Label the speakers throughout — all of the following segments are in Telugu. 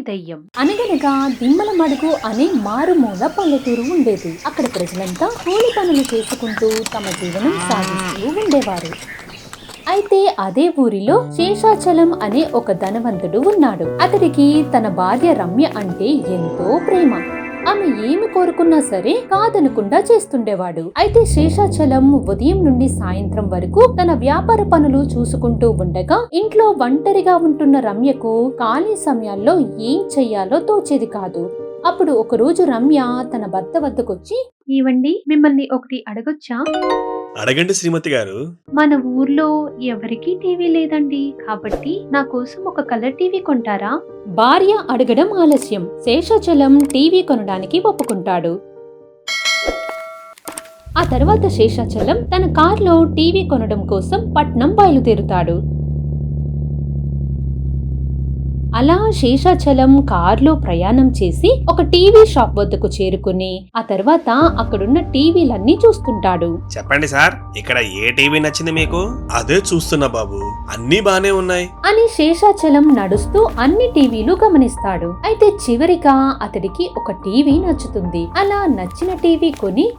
Speaker 1: దెయ్యం. అనగనగా దిమ్మల మడుగు అనే మారుమూల పల్లెటూరు ఉండేది. అక్కడ ప్రజలంతా కూలి పనులు చేసుకుంటూ తమ జీవనం సాగిస్తూ ఉండేవారు. అయితే అదే ఊరిలో శేషాచలం అనే ఒక ధనవంతుడు ఉన్నాడు. అతడికి తన భార్య రమ్య అంటే ఎంతో ప్రేమ. ఆమె ఏమి కోరుకున్నా సరే కాదనకుండా చేస్తుండేవాడు. అయితే శేషాచలం ఉదయం నుండి సాయంత్రం వరకు తన వ్యాపార పనులు చూసుకుంటూ ఉండగా ఇంట్లో ఒంటరిగా ఉంటున్న రమ్యకు ఖాళీ సమయాల్లో ఏం చెయ్యాలో తోచేది కాదు. అప్పుడు ఒకరోజు రమ్య తన భర్త వద్దకొచ్చి ఇవ్వండి మిమ్మల్ని ఒకటి అడగొచ్చా?
Speaker 2: అడగండి శ్రీమతి గారు.
Speaker 1: మన ఊర్లో ఎవరికీ టీవీ లేదండి. కాబట్టి నా కోసం ఒక కలర్ టీవీ కొంటారా? భార్య అడగడం ఆలస్యం. శేషాచలం టీవీ కొనడానికి ఒప్పుకుంటాడు. ఆ తర్వాత శేషాచలం తన కార్లో టీవీ కొనడం కోసం పట్నం బయలుదేరుతాడు. అలా శేషాచలం కార్లో ప్రయాణం చేసి ఒక టీవీ షాప్ వద్దకు చేరుకుని ఆ తర్వాత అక్కడున్న టీవీలన్నీ చూస్తుంటాడు.
Speaker 2: చెప్పండి సార్ ఇక్కడ ఏ టీవీ నచ్చింది మీకు? అదే చూస్తున్నా బాబు. అన్నీ బానే ఉన్నాయి.
Speaker 1: అని శేషాచలం నడుస్తూ అన్ని టీవీలు గమనిస్తాడు. అయితే చివరిగా అతడికి ఒక టీవీ నచ్చుతుంది. అలా నచ్చిన టీవీ కొని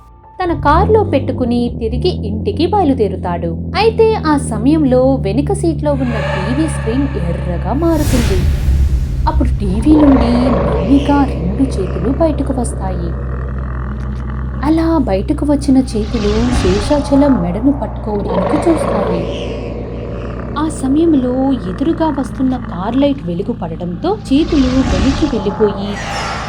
Speaker 1: తన కారులో పెట్టుకుని తిరిగి ఇంటికి బయలుదేరుతాడు. అయితే ఆ సమయంలో వెనుక సీట్లో ఉన్న టీవీ స్క్రీన్ ఎర్రగా మారుతుంది. అప్పుడు టీవీ నుండి మెల్లిగా రెండు చేతులు బయటకు వస్తాయి. అలా బయటకు వచ్చిన చేతులు శేషాచలం మెడను పట్టుకోవడానికి చూస్తాయి. ఆ సమయంలో ఎదురుగా వస్తున్న కార్ లైట్ వెలుగు పడడంతో చేతులు వెనక్కి వెళ్ళిపోయి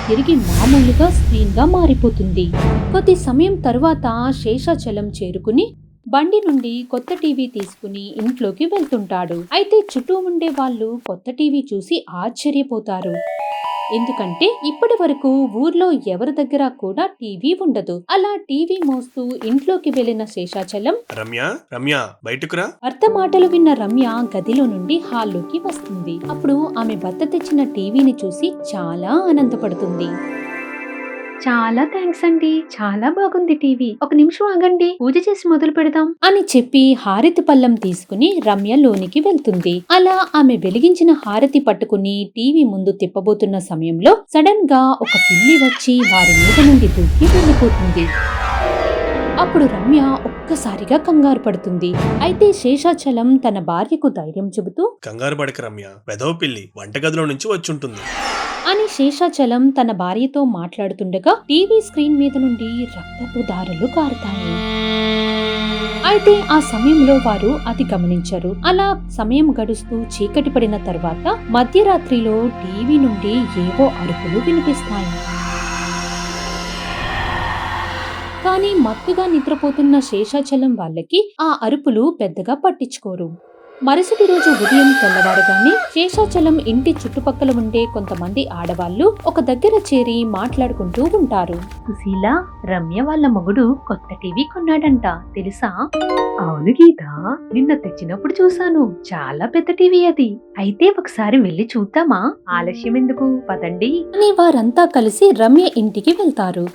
Speaker 1: తిరిగి మామూలుగా స్క్రీన్గా మారిపోతుంది. కొద్ది సమయం తర్వాత శేషాచలం చేరుకుని బండి నుండి కొత్త టీవీ తీసుకుని ఇంట్లోకి వెళ్తుంటాడు. అయితే చుట్టూ ఉండే వాళ్ళు కొత్త టీవీ చూసి ఆశ్చర్యపోతారు. ఎందుకంటే ఇప్పటి వరకు ఊర్లో ఎవరి దగ్గర కూడా టీవీ ఉండదు. అలా టీవీ మోస్తూ ఇంట్లోకి వెళ్ళిన శేషాచలం
Speaker 2: రమ్య రమ్య బయటకురా
Speaker 1: భర్త మాటలు విన్న రమ్య గదిలో నుండి హాల్లోకి వస్తుంది. అప్పుడు ఆమె భర్త తెచ్చిన టీవీని చూసి చాలా ఆనందపడుతుంది. చాలా థ్యాంక్స్ అండి. చాలా బాగుంది టీవీ. ఒక నిమిషం ఆగండి. పూజ చేసి మొదలు పెడదాం. అని చెప్పి హారతి పళ్ళం తీసుకుని రమ్య లోనికి వెళ్తుంది. అలా ఆమె వెలిగించిన హారతి పట్టుకుని టీవీ ముందు తిప్పబోతున్న సమయంలో సడన్గా ఒక పిల్లి వచ్చి వారి మీద నుండి దూకి వెళ్ళిపోతుంది. అప్పుడు రమ్య ఒక్కసారిగా కంగారు పడుతుంది. అయితే శేషాచలం తన భార్యకు ధైర్యం చెబుతూ
Speaker 2: కంగారు పడక రమ్య. వెదవ పిల్లి వంటగదిలో నుంచి వచ్చుంటుంది.
Speaker 1: అని శేషాచలం తన భార్యతో మాట్లాడుతుండగా టీవీ స్క్రీన్ మీద నుండి రక్తపు దారులు కారుతాయి. అయితే ఆ సమయంలో వారు అది గమనించారు. అలా సమయం గడుస్తూ చీకటి పడిన తర్వాత మధ్యరాత్రిలో టీవీ నుండి ఏవో అరుపులు వినిపిస్తాయి. కానీ మత్తుగా నిద్రపోతున్న శేషాచలం వాళ్ళకి ఆ అరుపులు పెద్దగా పట్టించుకోరు. మరుసటి రోజు ఉదయం తెల్లవారుగానే శేషాచలం ఇంటి చుట్టుపక్కల ఉండే కొంతమంది ఆడవాళ్ళు ఒక దగ్గర చేరి మాట్లాడుకుంటూ ఉంటారు. సుశీల రమ్య వాళ్ళ మొగుడు కొత్త టీవీ కొన్నాడంట. తెలుసా? అవును గీత. నిన్న తెచ్చినప్పుడు చూశాను. చాలా పెద్ద టీవీ అది. అయితే ఒకసారి వెళ్ళి చూద్దామా? ఆలస్యం ఎందుకు? పదండి. అని వారంతా కలిసి రమ్య ఇంటికి వెళ్తారు.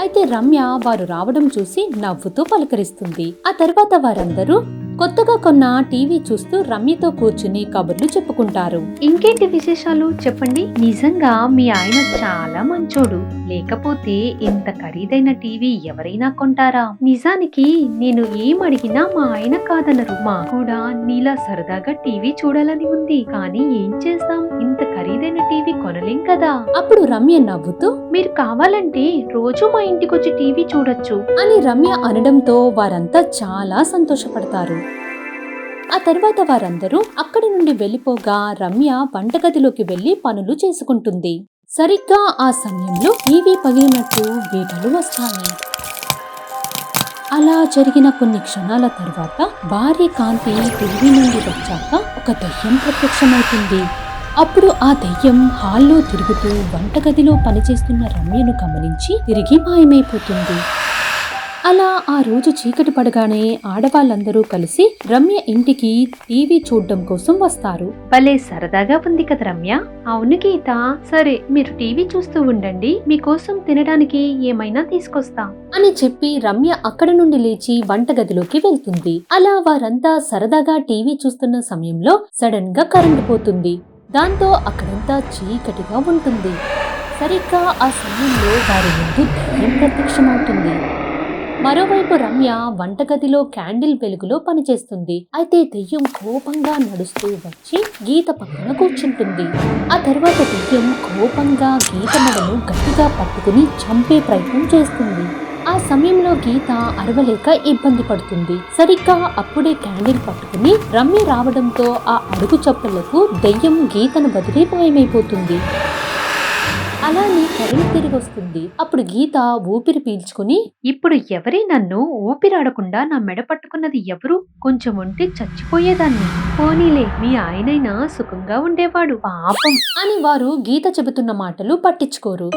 Speaker 1: అయితే రమ్య వారు రావడం చూసి నవ్వుతూ పలకరిస్తుంది. ఆ తర్వాత వారందరూ కొత్తగా కొన్న టీవీ చూస్తూ రమ్యతో కూర్చుని కబుర్లు చెప్పుకుంటారు. ఇంకేంటి విశేషాలు? చెప్పండి. నిజంగా మీ ఆయన చాలా మంచోడు. లేకపోతే ఇంత ఖరీదైన టీవీ ఎవరైనా కొంటారా? నిజానికి నేను ఏం అడిగినా మా ఆయన కాదనరు. మా కూడా నీలా సరదాగా టీవీ చూడాలని ఉంది. కానీ ఏం చేస్తాం? ఇంత ఖరీదైన టీవీ కొనలేం కదా? అప్పుడు రమ్య నవ్వుతూ మీరు కావాలంటే రోజు మా ఇంటికొచ్చి టీవీ చూడొచ్చు. అని రమ్య అనడంతో వారంతా చాలా సంతోషపడతారు. ఆ తర్వాత వారందరూ అక్కడి నుండి వెళ్ళిపోగా రమ్య వంటగదిలోకి వెళ్ళి పనులు చేసుకుంటుంది. సరిగ్గా ఆ సమయంలో టీవీ పగిలినట్టు గీతలు వస్తాయి. అలా జరిగిన కొన్ని క్షణాల తర్వాత భారీ కాంతి టీవీ నుండి వచ్చాక ఒక దయ్యం ప్రత్యక్షమవుతుంది. అప్పుడు ఆ దయ్యం హాల్లో తిరుగుతూ వంటగదిలో పనిచేస్తున్న రమ్యను గమనించి తిరిగి మాయమైపోతుంది. అలా ఆ రోజు చీకటి పడగానే ఆడవాళ్ళందరూ కలిసి రమ్య ఇంటికి టీవీ చూడడం కోసం వస్తారు. భలే సరదాగా ఉంది కదా రమ్య. అవును గీత. సరే మీరు టీవీ చూస్తూ ఉండండి. మీకోసం తినడానికి ఏమైనా తీసుకొస్తా. అని చెప్పి రమ్య అక్కడి నుండి లేచి వంటగదిలోకి వెళ్తుంది. అలా వారంతా సరదాగా టీవీ చూస్తున్న సమయంలో సడన్గా కరెంటు పోతుంది. దాంతో అక్కడంతా చీకటిగా ఉంటుంది. సరిగ్గా ఆ సమయంలో వారి ముందు దయ్యం ప్రత్యక్షమవుతుంది. మరోవైపు రమ్య వంటగదిలో క్యాండిల్ వెలుగులో పనిచేస్తుంది. అయితే దెయ్యం కోపంగా నడుస్తూ వచ్చి గీత పక్కన కూర్చుంటుంది. ఆ తర్వాత దెయ్యం కోపంగా గీత మెడను గట్టిగా పట్టుకుని చంపే ప్రయత్నం చేస్తుంది. ఆ సమయంలో గీత అరవలేక ఇబ్బంది పడుతుంది. సరిగ్గా అప్పుడే క్యాండిల్ పట్టుకుని రమ్య రావడంతో ఆ అడుగు చప్పులకు దెయ్యం గీతను బదిలీ మాయమైపోతుంది. అలానే కరెంట్ తిరిగి వస్తుంది అప్పుడు గీత ఊపిరి పీల్చుకుని ఇప్పుడు ఎవరి నన్ను ఊపిరాడకుండా నా మెడ పట్టుకున్నది ఎవరు? కొంచెం ఉంటే చచ్చిపోయేదాన్ని. పోనీలే మీ ఆయనైనా సుఖంగా ఉండేవాడు. పాపం. అని వారు గీత చెబుతున్న మాటలు పట్టించుకోరు.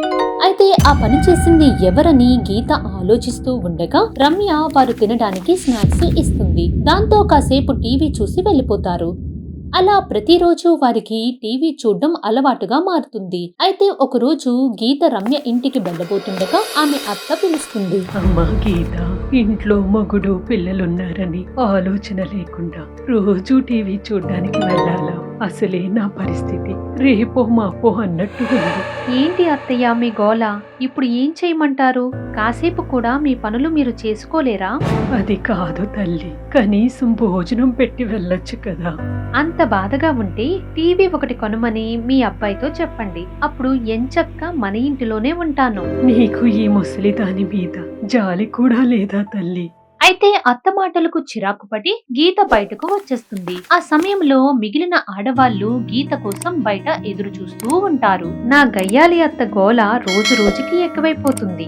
Speaker 1: అయితే ఆ పని చేసింది ఎవరని గీత ఆలోచిస్తూ ఉండగా రమ్య వారు తినడానికి స్నాక్స్ ఇస్తుంది. దాంతో కాసేపు టీవీ చూసి వెళ్ళిపోతారు. అలా ప్రతిరోజు వారికి టీవీ చూడడం అలవాటుగా మారుతుంది. అయితే ఒకరోజు గీత రమ్య ఇంటికి వెళ్ళబోతుండగా ఆమె అత్త పిలుస్తుంది.
Speaker 3: అమ్మా గీత ఇంట్లో మగుడు పిల్లలున్నారని ఆలోచన లేకుండా రోజు టీవీ చూడడానికి వెళ్ళాలా? అసలే నా పరిస్థితి. రేపో మాపో అన్నట్టు ఉంది.
Speaker 1: ఏంటి అత్తయ్య మీ గోల? ఇప్పుడు ఏం చేయమంటారు? కాసేపు కూడా మీ పనులు మీరు చేసుకోలేరా?
Speaker 3: అది కాదు తల్లి. కనీసం భోజనం పెట్టి వెళ్ళొచ్చు కదా.
Speaker 1: అంత బాధగా ఉంటే టీవీ ఒకటి కొనమని మీ అబ్బాయితో చెప్పండి. అప్పుడు ఎంచక్క మన ఇంటిలోనే ఉంటాను.
Speaker 3: నీకు ఈ ముసలి దాని మీద జాలి కూడా లేదా తల్లి?
Speaker 1: అయితే అత్త మాటలకు చిరాకు పడి గీత బయటకు వచ్చేస్తుంది. ఆ సమయంలో మిగిలిన ఆడవాళ్ళు గీత కోసం బయట ఎదురు చూస్తూ ఉంటారు. నా గయ్యాలి అత్త గోల రోజు రోజుకి ఎక్కువైపోతుంది.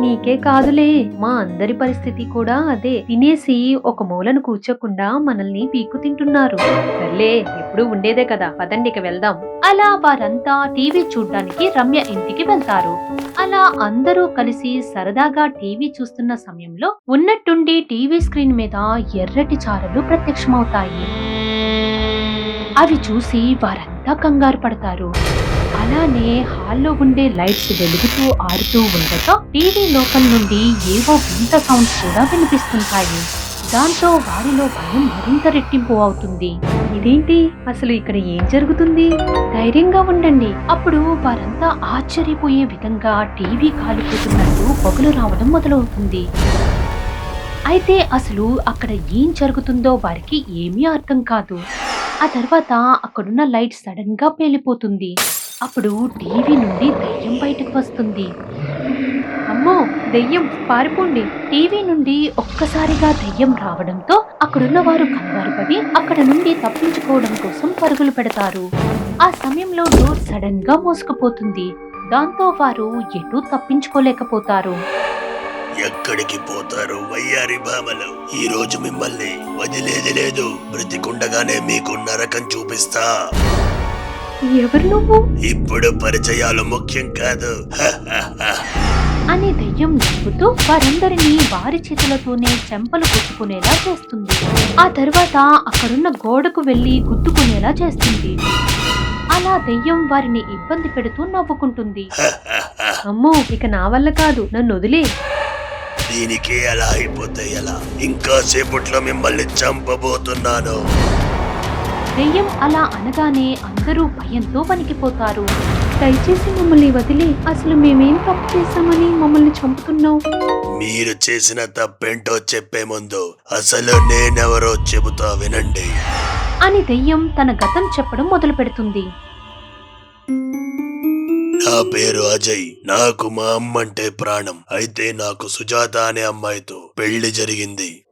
Speaker 1: నీకే కాదులే మా అందరి పరిస్థితి కూడా అదే. తినేసి ఒక మూలను కూర్చోకుండా మనల్ని పీకు తింటున్నారు. సర్లే ఎప్పుడు ఉండేదే కదా పదండికి వెళ్దాం. అలా వారంతా టీవీ చూడ్డానికి రమ్య ఇంటికి వెళ్తారు. అలా అందరూ కలిసి సరదాగా టీవీ చూస్తున్న సమయంలో ఉన్నట్టుండి టీవీ స్క్రీన్ మీద ఎర్రటి చారలు ప్రత్యక్షమవుతాయి. అవి చూసి వారంతా కంగారు పడతారు. అలానే హాల్లో ఉండే లైట్స్ వెలుగుతూ ఆరుతూ ఉండగా టీవీ లోకల్ నుండి ఏవో వింత సౌండ్స్ కూడా వినిపిస్తుంటాయి. దాంతో వారిలో భయం మరింత రెట్టింపు అవుతుంది. ఇదేంటి? అసలు ఇక్కడ ఏం జరుగుతుంది? ధైర్యంగా ఉండండి. అప్పుడు వారంతా ఆశ్చర్యపోయే విధంగా టీవీ కాలిపోతున్నట్టు పొగలు రావడం మొదలవుతుంది. అయితే అసలు అక్కడ ఏం జరుగుతుందో వారికి ఏమీ అర్థం కాదు. ఆ తర్వాత అక్కడున్న లైట్ సడన్గా పేలిపోతుంది. అప్పుడు టీవీ నుండి దయ్యం బయటకు వస్తుంది. అమ్మో దెయ్యం పారిపోండి. టీవీ నుండి ఒక్కసారిగా దెయ్యం రావడంతో అక్కడున్న వారు కంగారు పడి అక్కడ నుండి తప్పించుకోవడం కోసం పరుగులు పెడతారు. ఆ సమయంలో డోర్ సడన్గా మోసుకుపోతుంది. దాంతో వారు ఎటూ తప్పించుకోలేకపోతారు.
Speaker 2: ఎక్కడికి పోతారు వయ్యారి భామలు ఈ రోజు మిమ్మల్ని వదిలేది లేదు. బ్రతికుండగానే మీకు నరకం చూపిస్తా.
Speaker 1: ఎవరు నువ్వు?
Speaker 2: ఇప్పుడు పరిచయాలు ముఖ్యం కాదు.
Speaker 1: అని దెయ్యం నవ్వుతూ వారందరినీ వారి చేతులతోనే చెంపలు కొట్టుకునేలా చేస్తుంది. ఆ తర్వాత అక్కడున్న గోడకు వెళ్ళి గుద్దుకునేలా చేస్తుంది. అలా దెయ్యం వారిని ఇబ్బంది పెడుతూ నవ్వుకుంటుంది. అమ్మో ఇక నా వల్ల కాదు నన్ను వదిలే.
Speaker 2: దీనికి ఎలా అయిపోతే ఎలా? ఇంకా సేపట్లో మిమ్మల్ని చంపబోతున్నాను.
Speaker 1: దెయ్యం అలా అనగానే అందరూ భయంతో వణికిపోతారు. దయచేసి మమ్మల్ని వదిలే అసలు మేమేం తప్పు చేశామని మమ్మల్ని చంపుతున్నావు?
Speaker 2: మీరు చేసిన తప్పేంటో చెప్పే ముందు అసలు నేనెవరో చెబుతా వినండి.
Speaker 1: అని దెయ్యం తన గతం చెప్పడం మొదలు పెడుతుంది
Speaker 2: నా పేరు అజయ్. నాకు మా అమ్మంటే ప్రాణం. అయితే నాకు సుజాత అనే అమ్మాయితో పెళ్ళి జరిగింది.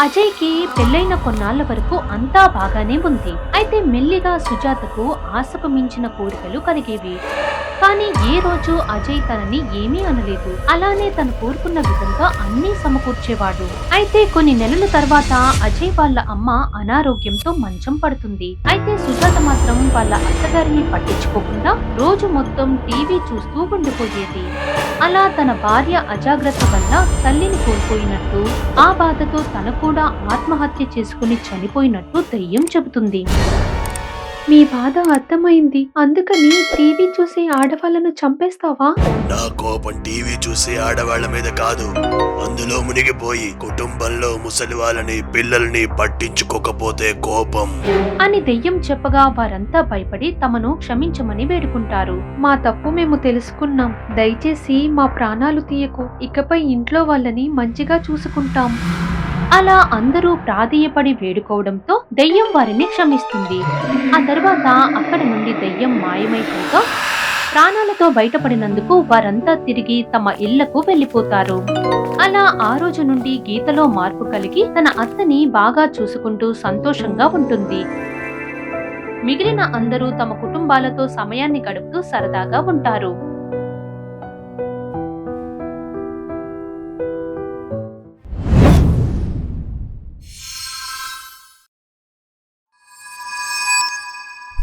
Speaker 1: అజయ్కి పెళ్ళైన కొన్నాళ్ళ వరకు అంతా బాగానే ఉంది. అయితే మెల్లిగా సుజాతకు ఆశకు మించిన కోరికలు కలిగేవి. కానీ ఏ రోజు అజయ్ తనని ఏమీ అనలేదు. అలానే తను కోరుకున్న విధంగా అన్నీ సమకూర్చేవాడు. అయితే కొన్ని నెలల తర్వాత అజయ్ వాళ్ళ అమ్మ అనారోగ్యంతో మంచం పడుతుంది. అయితే సుజాత మాత్రం వాళ్ళ అత్తగారిని పట్టించుకోకుండా రోజు మొత్తం టీవీ చూస్తూ ఉండిపోయేది. అలా తన భార్య అజాగ్రత్త వల్ల తల్లిని కోల్పోయినట్టు ఆ బాధతో తన కూడా ఆత్మహత్య చేసుకుని చనిపోయినట్టు దెయ్యం చెబుతుంది. మీ బాధ అర్థమైంది. అందుకని టీవీ చూసి ఆడవాళ్ళను చంపేస్తావా?
Speaker 2: నా కోపం టీవీ చూసి ఆడవాళ్ళ మీద కాదు. అందులో మునిగిపోయి కుటుంబంలో ముసలి వాళ్ళని పిల్లల్ని పట్టించుకోకపోతే కోపం.
Speaker 1: అని దెయ్యం చెప్పగా వారంతా భయపడి తమను క్షమించమని వేడుకుంటారు. మా తప్పు మేము తెలుసుకున్నాం. దయచేసి మా ప్రాణాలు తీయకు. ఇకపై ఇంట్లో వాళ్ళని మంచిగా చూసుకుంటాం. అలా అందరూ ప్రాధేయపడి వేడుకోవడంతో దెయ్యం వారిని క్షమిస్తుంది. ఆ తర్వాత అక్కడి నుండి దెయ్యం మాయమైపోగా ప్రాణాలతో బయటపడినందుకు వారంతా తిరిగి తమ ఇళ్ళకు వెళ్ళిపోతారు అలా ఆ రోజు నుండి గీతలో మార్పు కలిగి తన అత్తని బాగా చూసుకుంటూ సంతోషంగా ఉంటుంది. మిగిలిన అందరూ తమ కుటుంబాలతో సమయాన్ని గడుపుతూ సరదాగా ఉంటారు.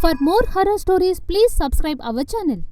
Speaker 4: For more horror stories, please subscribe our channel.